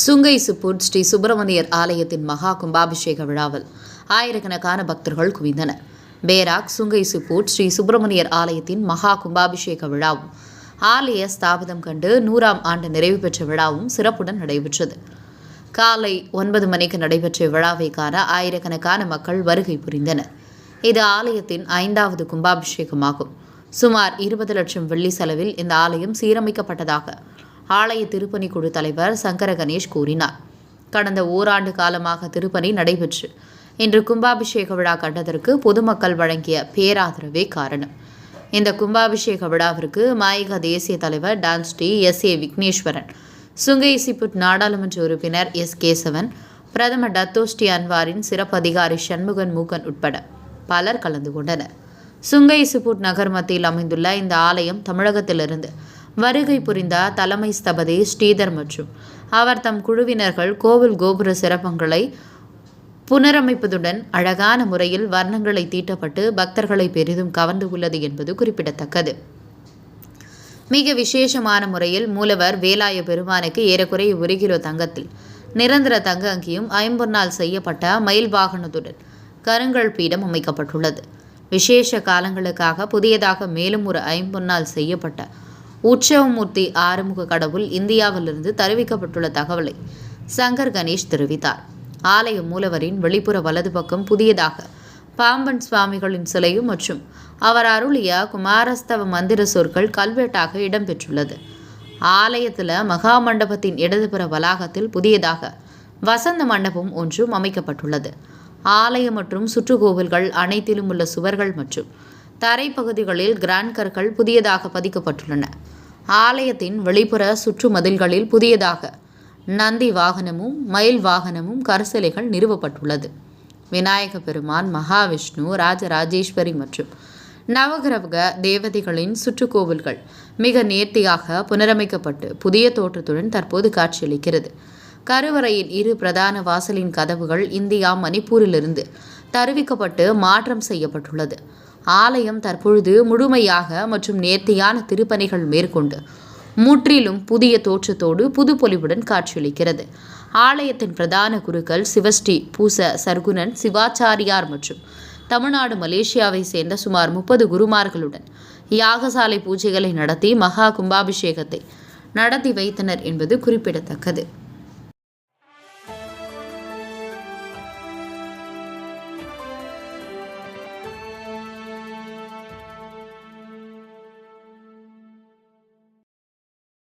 Sungai சுப்பூர் Sri Subramaniyar ஆலயத்தின் மகா கும்பாபிஷேக விழாவில் ஆயிரக்கணக்கான பக்தர்கள் குவிந்தனர். Perak Sungai Siput Sri Subramaniar ஆலயத்தின் மகா கும்பாபிஷேக விழாவும் ஆலய ஸ்தாபிதம் கண்டு நூறாம் ஆண்டு நிறைவு பெற்ற விழாவும் சிறப்புடன் நடைபெற்றது. காலை ஒன்பது மணிக்கு நடைபெற்ற விழாவை காண ஆயிரக்கணக்கான மக்கள் வருகை புரிந்தனர். இது ஆலயத்தின் ஐந்தாவது கும்பாபிஷேகமாகும். சுமார் இருபது லட்சம் வெள்ளி செலவில் இந்த ஆலயம் சீரமைக்கப்பட்டதாக ஆலய திருப்பணி குழு தலைவர் சங்கர கணேஷ் கூறினார். கடந்த ஓராண்டு காலமாக திருப்பணி நடைபெற்று இன்று கும்பாபிஷேக விழா கண்டதற்கு பொதுமக்கள் வழங்கிய பேராதரவே காரணம். இந்த கும்பாபிஷேக விழாவிற்கு மாயிக தேசிய தலைவர் dance T S. A. Vigneswaran Sungai Siput நாடாளுமன்ற உறுப்பினர் எஸ். கேசவன் பிரதமர் டத்தோஸ்டி அன்வாரின் சிறப்பு அதிகாரி சண்முகன் மூகன் உட்பட பலர் கலந்து கொண்டனர். சுங்கை சிப்புட் நகர் மத்தியில் அமைந்துள்ள இந்த ஆலயம் தமிழகத்திலிருந்து வருகை புரிந்தார் தலைமை ஸ்தபதி ஸ்ரீதர் மற்றும் அவர் தம் குழுவினர்கள் கோவில் கோபுர சிறப்பங்களை புனரமைப்பதுடன் அழகான முறையில் வர்ணங்களை தீட்டப்பட்டு பக்தர்களை பெரிதும் கவர்ந்து உள்ளது என்பது குறிப்பிடத்தக்கது. மிக விசேஷமான முறையில் மூலவர் வேலாய பெருமானுக்கு ஏறக்குறைய ஒரு கிலோ தங்கத்தில் நிரந்தர தங்க அங்கியும் ஐம்பொன்னால் செய்யப்பட்ட மயில் வாகனத்துடன் கருங்கல் பீடம் அமைக்கப்பட்டுள்ளது. விசேஷ காலங்களுக்காக புதியதாக மேலும் ஒரு ஐம்பொன்னால் செய்யப்பட்ட உற்சவமூர்த்தி ஆறுமுக கடவுள் இந்தியாவிலிருந்து தெரிவிக்கப்பட்டுள்ள தகவலை சங்கர் கணேஷ் தெரிவித்தார். ஆலய மூலவரின் வெளிப்புற வலது பக்கம் புதியதாக பாம்பன் சுவாமிகளின் சிலையும் மற்றும் அவர் அருளிய குமாரஸ்தவ மந்திர சொற்கள் கல்வெட்டாக இடம்பெற்றுள்ளது. ஆலயத்தில் மகா மண்டபத்தின் இடதுபுற வளாகத்தில் புதியதாக வசந்த மண்டபம் ஒன்றும் அமைக்கப்பட்டுள்ளது. ஆலயம் மற்றும் சுற்றுக்கோவில்கள் அனைத்திலும் உள்ள சுவர்கள் மற்றும் தரைப்பகுதிகளில் கிராண்ட் புதியதாக பதிக்கப்பட்டுள்ளன. ஆலயத்தின் வெளிப்புற சுற்று மதில்களில் புதியதாக நந்தி வாகனமும் மயில் வாகனமும் கரிசலைகள் நிறுவப்பட்டுள்ளது. விநாயக பெருமான் மகாவிஷ்ணு ராஜராஜேஸ்வரி மற்றும் நவகிரக தேவதைகளின் சுற்றுக்கோவில்கள் மிக நேர்த்தியாக புனரமைக்கப்பட்டு புதிய தோற்றத்துடன் தற்போது காட்சியளிக்கிறது. கருவறையின் இரு பிரதான வாசலின் கதவுகள் இந்தியா மணிப்பூரிலிருந்து தருவிக்கப்பட்டு மாற்றம் செய்யப்பட்டுள்ளது. ஆலயம் தற்பொழுது முழுமையாக மற்றும் நேர்த்தியான திருப்பணிகள் மேற்கொண்டு முற்றிலும் புதிய தோற்றத்தோடு புதுப்பொலிவுடன் காட்சியளிக்கிறது. ஆலயத்தின் பிரதான குருக்கள் சிவஸ்ரீ பூச சர்க்குணன் சிவாச்சாரியார் மற்றும் தமிழ்நாடு மலேசியாவை சேர்ந்த சுமார் முப்பது குருமார்களுடன் யாகசாலை பூஜைகளை நடத்தி மகா கும்பாபிஷேகத்தை நடத்தி வைத்தனர் என்பது குறிப்பிடத்தக்கது.